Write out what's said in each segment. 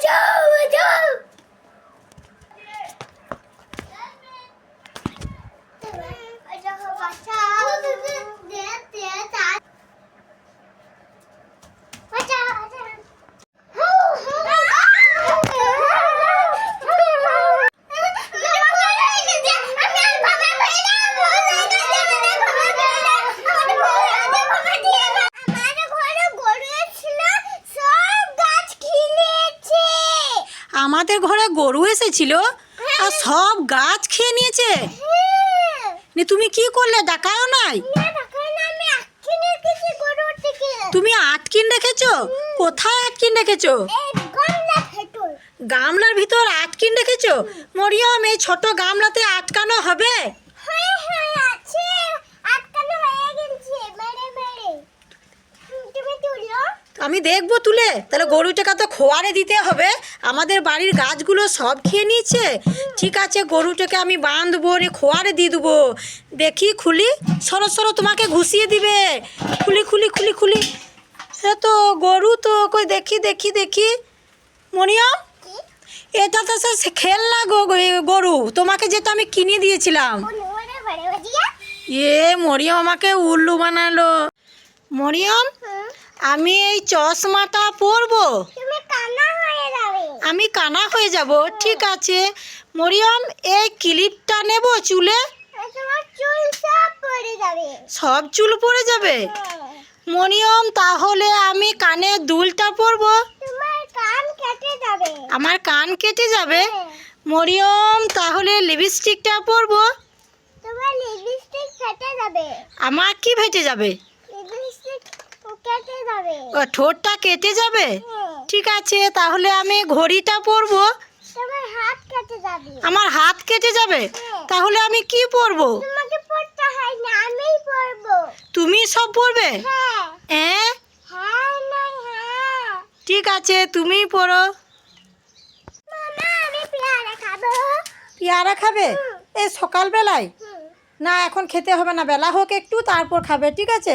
YouTube! আমাদের ঘরে গরু এসেছিল আর সব গাছ খেয়ে নিয়েছে। নে তুমি কি করলে? ডাকাও নাই। তুমি আটকিন রেখেছো? কোথায় আটকিন রেখেছো? গামলার ভিতর। আটকিন রেখেছো? মরিয়ম এই ছোট গামলাতে আটকানো হবে? আমি দেখব তুলে। তাহলে গরুটাকে তো খোয়ারে দিতে হবে। আমাদের বাড়ির গাছগুলো সব খেয়ে নিয়েছে। ঠিক আছে, গরুটাকে আমি বাঁধবো রে খোয়ারে দিয়ে দেবো। দেখি খুলি, সরো সরো, তোমাকে ঘুষিয়ে দিবে। খুলি খুলি খুলি খুলি। এ তো গরু তো কই, দেখি দেখি দেখি। মনিয়ম এটা তো সে খেলনা গরু। তোমাকে যেটা আমি কিনে দিয়েছিলাম। এ মরিয়ম আমাকে উল্লু বানালো। মরিয়ম আমি এই চশমাটা পরবো। হয়ে আমি কানা হয়ে যাব ঠিক আছে। মরিয়ম এই ক্লিপটা নেব চুলে? সব চুল পড়ে যাবে? মরিয়ম তাহলে আমি কানে দুলটা পরবো। আমার কান কেটে যাবে? মরিয়ম তাহলে লিপস্টিকটা পরবো। আমার কি ভেটে যাবে লিপস্টিক কেটে যাবে ও ঠোঁটটা কেটে যাবে? হ্যাঁ। ঠিক আছে তাহলে আমি ঘড়িটা পরবো। আমার হাত কেটে যাবে? তাহলে আমি কি পরবো? হয় তুমি সব পরবে? হ্যাঁ। হ্যাঁ? হ্যাঁ হ্যাঁ। ঠিক আছে মামা আমি পেয়ারা খাবে। এ সকালবেলায়। না এখন খেতে হবে না বেলা হোক একটু তারপর খাবে ঠিক আছে?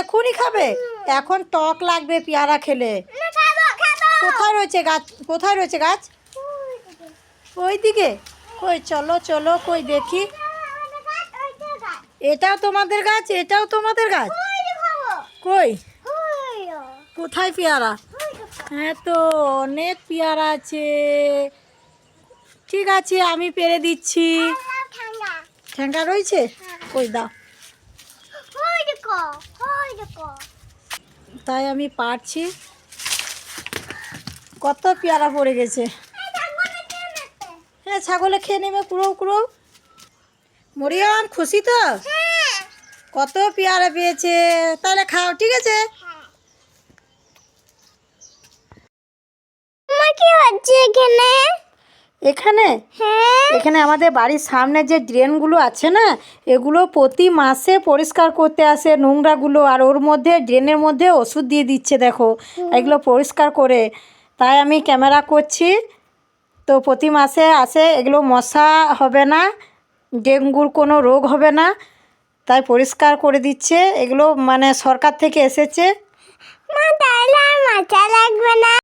এখনই খাবে? এখন টক লাগবে পেয়ারা খেলে। কোথায় রয়েছে গাছ? কোথায় রয়েছে গাছ? ওই দিকে কই চলো চলো কই দেখি। এটাও তোমাদের গাছ এটাও তোমাদের গাছ? কই? কোথায় পেয়ারা? হ্যাঁ তো অনেক পেয়ারা আছে। ঠিক আছে আমি পেরে দিচ্ছি। ঠ্যাঙ্গা রয়েছে? কই দাও। তাই আমি পারছি। কত পেয়ারা পড়ে গেছে। হ্যাঁ ছাগলে খেয়ে নেবে কুড়ো কুড়ো মরিয়ম, খুশি তো? কত পেয়ারা পেয়েছে? তাহলে খাও, ঠিক আছে? কি হচ্ছে এখানে? এখানে? হ্যাঁ। এখানে আমাদের বাড়ির সামনে যে ড্রেনগুলো আছে না এগুলো প্রতি মাসে পরিষ্কার করতে আসে নোংরাগুলো আর ওর মধ্যে ড্রেনের মধ্যে ওষুধ দিয়ে দিচ্ছে দেখো। এগুলো পরিষ্কার করে। তাই আমি ক্যামেরা করছি। তো প্রতি মাসে আসে এগুলো মশা হবে না ডেঙ্গুর কোনো রোগ হবে না। তাই পরিষ্কার করে দিচ্ছে। এগুলো মানে সরকার থেকে এসেছে। মা তাহলে আর মাথা লাগবে না।